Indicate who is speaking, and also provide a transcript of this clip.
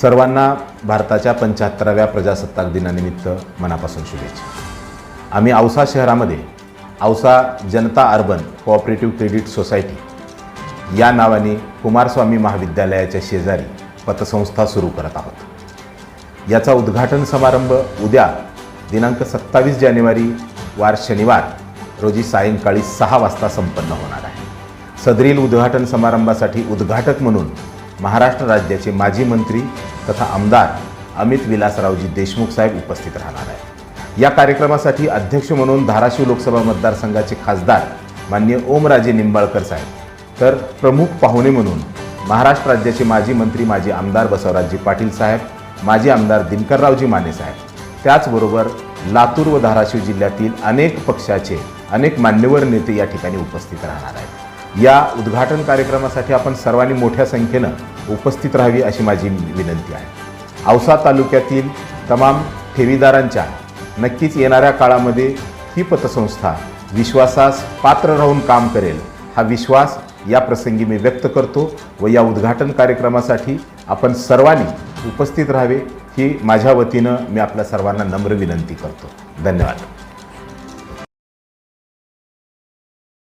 Speaker 1: सर्वांना भारताच्या पंच्याहत्तराव्या प्रजासत्ताक दिनानिमित्त मनापासून शुभेच्छा. आम्ही औसा शहरामध्ये Ausa Janata urban cooperative credit society या नावाने कुमारस्वामी महाविद्यालयाच्या शेजारी पतसंस्था सुरू करत आहोत. याचा उद्घाटन समारंभ उद्या दिनांक सत्तावीस जानेवारी वार शनिवार रोजी सायंकाळी सहा वाजता संपन्न होणार आहे. सदरील उद्घाटन समारंभासाठी उद्घाटक म्हणून महाराष्ट्र राज्याचे माजी मंत्री तथा आमदार अमित विलासरावजी देशमुख साहेब उपस्थित राहणार आहेत. या कार्यक्रमासाठी अध्यक्ष म्हणून धाराशिव लोकसभा मतदारसंघाचे खासदार मान्य ओमराजे निंबाळकर साहेब तर प्रमुख पाहुणे म्हणून महाराष्ट्र राज्याचे माजी मंत्री माजी आमदार बसवराजजी पाटील साहेब माजी आमदार दिनकररावजी माने साहेब. त्याचबरोबर लातूर व धाराशिव जिल्ह्यातील अनेक पक्षाचे अनेक मान्यवर नेते या ठिकाणी उपस्थित राहणार आहेत. या उद्घाटन कार्यक्रमासाठी आपण सर्वांनी मोठ्या संख्येनं उपस्थित राहावी अशी माझी विनंती आहे. औसा तालुक्यातील तमाम ठेवीदारांच्या नक्कीच येणाऱ्या काळामध्ये ही पतसंस्था विश्वासास पात्र राहून काम करेल हा विश्वास या प्रसंगी मी व्यक्त करतो व या उद्घाटन कार्यक्रमासाठी आपण सर्वांनी उपस्थित राहावे ही माझ्या वतीनं मी आपल्या सर्वांना नम्र विनंती करतो. धन्यवाद.